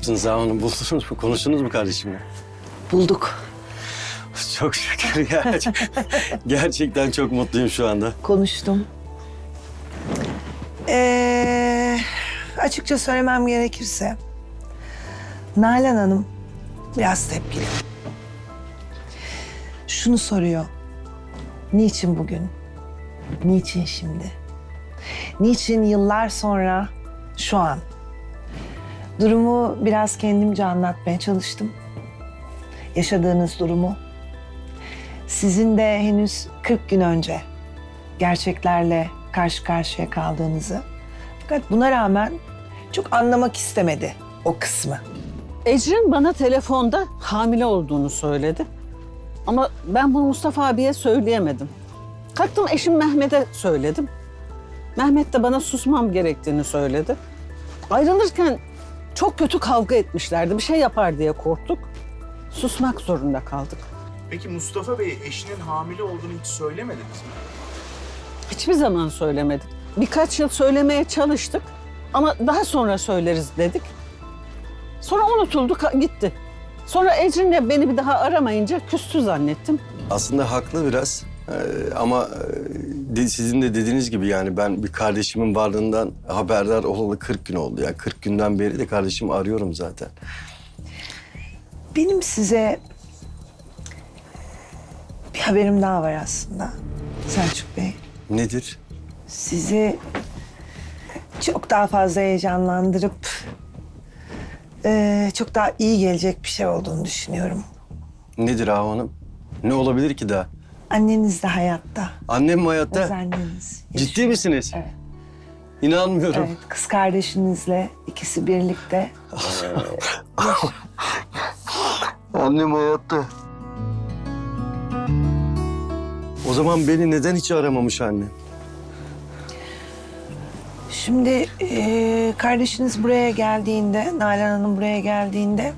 yaptınız Ağa Hanım? Buldunuz mu? Konuştunuz mu kardeşimle? Bulduk. Çok şükür ya. Gerçekten çok mutluyum şu anda. Konuştum. Ee, açıkça söylemem gerekirse... Nalan Hanım biraz tepkili. Şunu soruyor. Niçin bugün? Niçin şimdi? Niçin yıllar sonra şu an? Durumu biraz kendimce anlatmaya çalıştım. Yaşadığınız durumu. Sizin de henüz 40 gün önce gerçeklerle karşı karşıya kaldığınızı. Fakat buna rağmen çok anlamak istemedi o kısmı. Ecrin bana telefonda hamile olduğunu söyledi. Ama ben bunu Mustafa abiye söyleyemedim. Kalktım eşim Mehmet'e söyledim. Mehmet de bana susmam gerektiğini söyledi. Ayrılırken çok kötü kavga etmişlerdi. Bir şey yapar diye korktuk. Susmak zorunda kaldık. Peki Mustafa Bey eşinin hamile olduğunu hiç söylemediniz mi? Hiçbir zaman söylemedik. Birkaç yıl söylemeye çalıştık ama daha sonra söyleriz dedik. Sonra unutuldu ka- gitti. Sonra Ecrin'le beni bir daha aramayınca küstü zannettim. Aslında haklı biraz. Ee, ama e, sizin de dediğiniz gibi yani ben bir kardeşimin varlığından haberdar olalı 40 gün oldu. Yani 40 günden beri de kardeşimi arıyorum zaten. Benim size bir haberim daha var aslında Selçuk Bey. Nedir? Sizi çok daha fazla heyecanlandırıp eee, çok daha iyi gelecek bir şey olduğunu düşünüyorum. Nedir Ağa Hanım? Ne olabilir ki daha? Anneniz de hayatta. Annem mi hayatta? Öz anneniz. Ciddi misiniz? Evet. İnanmıyorum. Evet, kız kardeşinizle ikisi birlikte. Annem hayatta. O zaman beni neden hiç aramamış anne? Şimdi eee, kardeşiniz buraya geldiğinde, Nalan Hanım buraya geldiğinde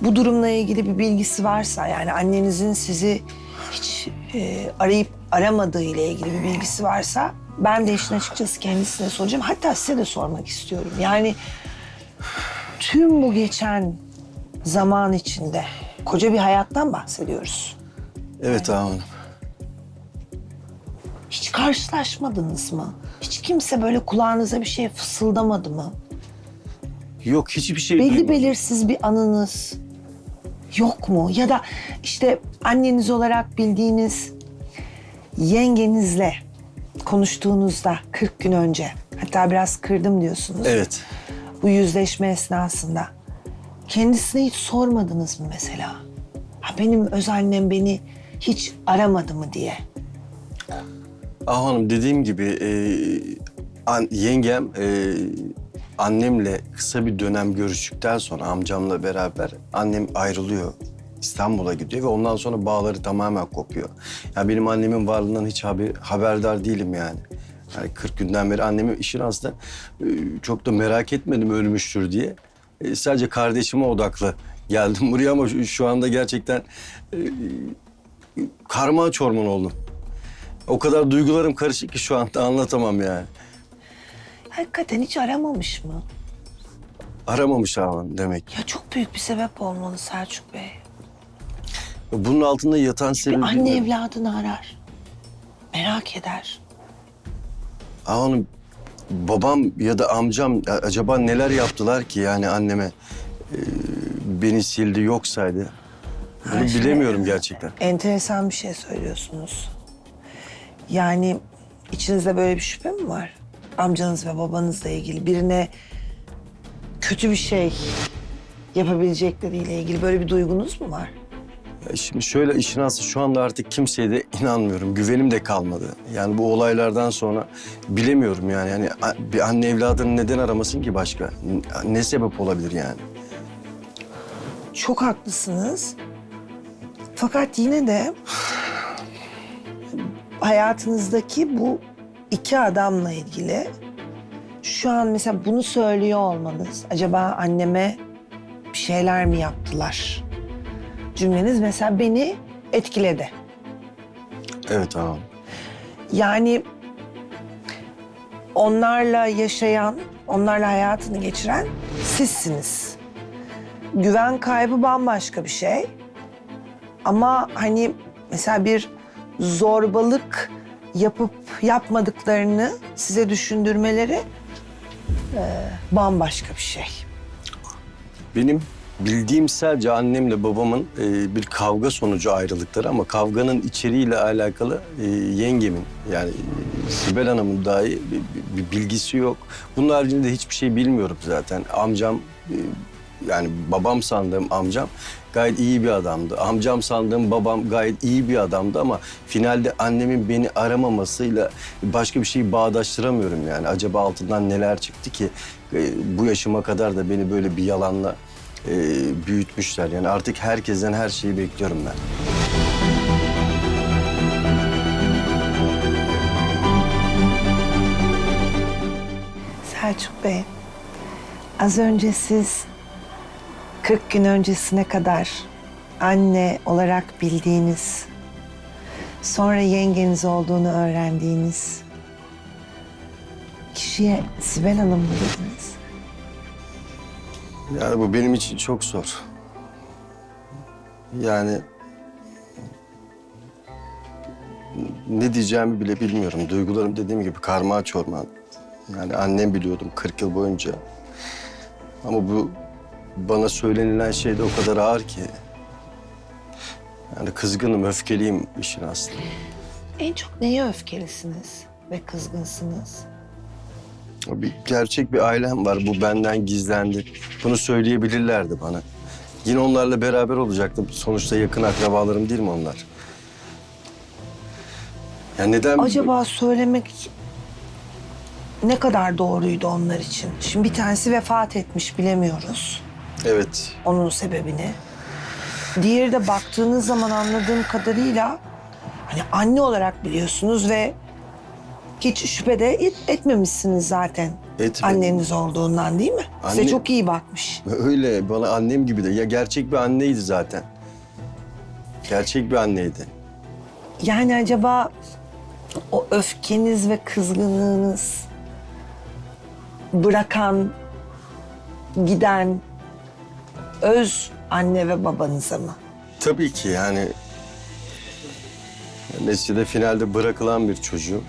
bu durumla ilgili bir bilgisi varsa yani annenizin sizi eee, arayıp aramadığı ile ilgili bir bilgisi varsa ben de işin açıkçası kendisine soracağım. Hatta size de sormak istiyorum. Yani tüm bu geçen zaman içinde koca bir hayattan bahsediyoruz. Evet Ağa Hanım. Hiç karşılaşmadınız mı? Hiç kimse böyle kulağınıza bir şey fısıldamadı mı? Yok hiçbir şey belli duymadım. belirsiz bir anınız yok mu? Ya da işte anneniz olarak bildiğiniz yengenizle konuştuğunuzda 40 gün önce hatta biraz kırdım diyorsunuz. Evet. Bu yüzleşme esnasında kendisine hiç sormadınız mı mesela? Ha benim öz annem beni hiç aramadı mı diye. Ah Hanım dediğim gibi e, an- yengem e, annemle kısa bir dönem görüştükten sonra amcamla beraber annem ayrılıyor. İstanbul'a gidiyor ve ondan sonra bağları tamamen kopuyor. Ya benim annemin varlığından hiç haber, haberdar değilim yani. Yani 40 günden beri annemin işin aslında e, çok da merak etmedim ölmüştür diye. E, sadece kardeşime odaklı geldim buraya ama şu, şu anda gerçekten e, karma çorman oldum. O kadar duygularım karışık ki şu anda anlatamam yani. Hakikaten hiç aramamış mı? Aramamış Aman demek. Ya çok büyük bir sebep olmalı Selçuk Bey. Bunun altında yatan Bir sebebi... anne evladını arar. Merak eder. Amanım babam ya da amcam a- acaba neler yaptılar ki yani anneme e, beni sildi yok saydı. Bunu Ha, şimdi- bilemiyorum gerçekten. Enteresan bir şey söylüyorsunuz. Yani içinizde böyle bir şüphe mi var? Amcanız ve babanızla ilgili birine kötü bir şey yapabilecekleriyle ilgili böyle bir duygunuz mu var? Ya Şimdi şöyle işin aslı şu anda artık kimseye de inanmıyorum. Güvenim de kalmadı. Yani bu olaylardan sonra bilemiyorum yani. yani bir anne evladını neden aramasın ki başka? Ne sebep olabilir yani? Çok haklısınız. Fakat yine de hayatınızdaki bu iki adamla ilgili şu an mesela bunu söylüyor olmanız acaba anneme bir şeyler mi yaptılar? Cümleniz mesela beni etkiledi. Evet tamam. Yani onlarla yaşayan, onlarla hayatını geçiren sizsiniz. güven kaybı bambaşka bir şey. Ama hani mesela bir zorbalık yapıp yapmadıklarını size düşündürmeleri e, bambaşka bir şey. Benim bildiğim sadece annemle babamın e, bir kavga sonucu ayrılıkları ama kavganın içeriğiyle alakalı e, yengemin yani e, Sibel Hanım'ın dahi bir, bir- bilgisi yok. Bunun haricinde hiçbir şey bilmiyorum zaten. Amcam e, yani babam sandığım amcam gayet iyi bir adamdı. Amcam sandığım babam gayet iyi bir adamdı ama finalde annemin beni aramamasıyla başka bir şeyi bağdaştıramıyorum yani. Acaba altından neler çıktı ki e, bu yaşıma kadar da beni böyle bir yalanla e, büyütmüşler. Yani artık herkesten her şeyi bekliyorum ben. Selçuk Bey, az önce siz 40 gün öncesine kadar anne olarak bildiğiniz, sonra yengeniz olduğunu öğrendiğiniz kişiye Sibel Hanım mı dediniz? Yani bu benim için çok zor. Yani ne diyeceğimi bile bilmiyorum. Duygularım dediğim gibi karma çorman. Yani annem biliyordum 40 yıl boyunca. Ama bu bana söylenilen şey de o kadar ağır ki. Yani kızgınım, öfkeliyim işin aslı. En çok neye öfkelisiniz ve kızgınsınız? Bir gerçek bir ailem var. Bu benden gizlendi. Bunu söyleyebilirlerdi bana. Yine onlarla beraber olacaktım. Sonuçta yakın akrabalarım değil mi onlar? Ya neden? Acaba söylemek ne kadar doğruydu onlar için? Şimdi bir tanesi vefat etmiş bilemiyoruz Evet. onun sebebini. Diğeri de baktığınız zaman anladığım kadarıyla hani anne olarak biliyorsunuz ve hiç şüphe de et- etmemişsiniz zaten. Etmedim. Anneniz olduğundan değil mi? Size Anne- çok iyi bakmış. Öyle bana annem gibi de. Ya gerçek bir anneydi zaten. Gerçek bir anneydi. Yani acaba o öfkeniz ve kızgınlığınız bırakan, giden öz anne ve babanıza mı? Tabii ki yani neticede finalde bırakılan bir çocuğum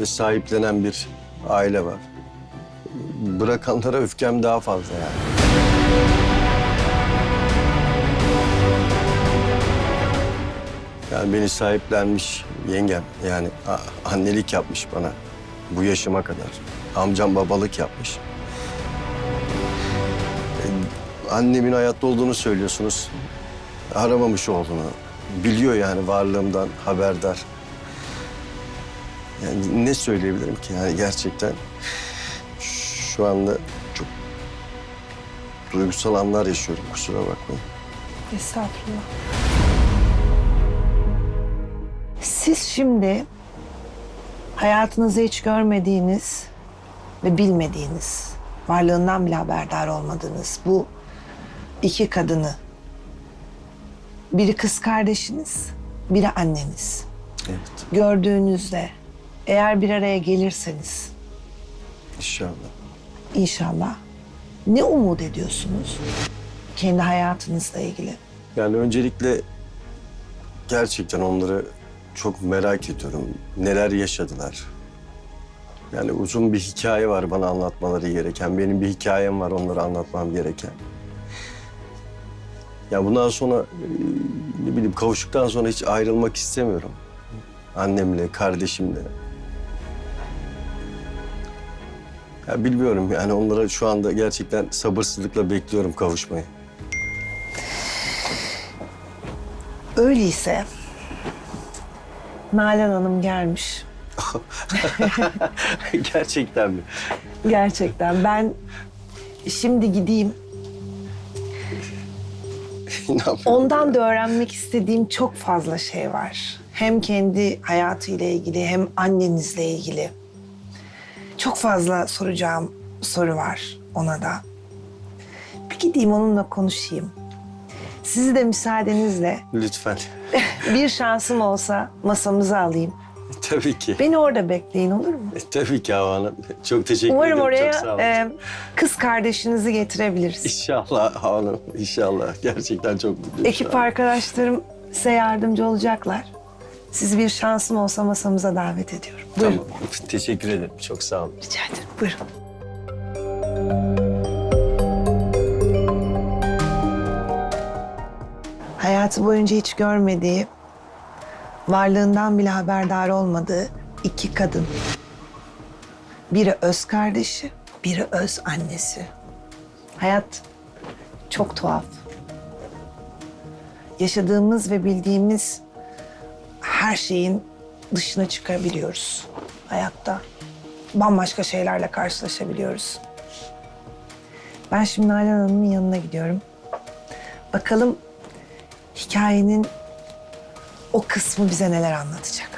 ve sahiplenen bir aile var. Bırakanlara öfkem daha fazla yani. Yani beni sahiplenmiş yengem yani annelik yapmış bana bu yaşıma kadar. Amcam babalık yapmış. Annemin hayatta olduğunu söylüyorsunuz. Aramamış olduğunu. Biliyor yani varlığımdan haberdar. Yani ne söyleyebilirim ki yani gerçekten şu anda çok duygusal anlar yaşıyorum kusura bakmayın. Estağfurullah. Siz şimdi hayatınızda hiç görmediğiniz ve bilmediğiniz, varlığından bile haberdar olmadığınız bu iki kadını, biri kız kardeşiniz, biri anneniz. Evet Gördüğünüzde eğer bir araya gelirseniz inşallah. inşallah ne umut ediyorsunuz kendi hayatınızla ilgili? Yani öncelikle gerçekten onları çok merak ediyorum. Neler yaşadılar? Yani uzun bir hikaye var bana anlatmaları gereken. Benim bir hikayem var onlara anlatmam gereken. Ya bundan sonra e, ne bileyim kavuştuktan sonra hiç ayrılmak istemiyorum. Annemle, kardeşimle. Ya bilmiyorum yani onlara şu anda gerçekten sabırsızlıkla bekliyorum kavuşmayı. Öyleyse Nalan Hanım gelmiş. gerçekten mi? Gerçekten ben şimdi gideyim. Ondan da öğrenmek istediğim çok fazla şey var. Hem kendi hayatıyla ilgili hem annenizle ilgili. Çok fazla soracağım soru var ona da. Bir gideyim onunla konuşayım. Sizi de müsaadenizle Lütfen. bir şansım olsa masamıza alayım. Tabii ki. Beni orada bekleyin olur mu? Tabii ki Hava Hanım. Çok teşekkür Umarım ederim. Çok sağ oraya olun. e, kız kardeşinizi getirebiliriz. İnşallah Hava Hanım. İnşallah. Gerçekten çok mutluyum. şu Ekip an. arkadaşlarım size yardımcı olacaklar. Sizi bir şansım olsa masamıza davet ediyorum. Buyurun. Tamam. Teşekkür ederim. Çok sağ olun. Rica ederim. Buyurun. Hayatı boyunca hiç görmediği, varlığından bile haberdar olmadığı iki kadın. Biri öz kardeşi, biri öz annesi. Hayat çok tuhaf. Yaşadığımız ve bildiğimiz her şeyin dışına çıkabiliyoruz hayatta. Bambaşka şeylerle karşılaşabiliyoruz. Ben şimdi Nalan Hanım'ın yanına gidiyorum. Bakalım hikayenin kısmı bize neler anlatacak.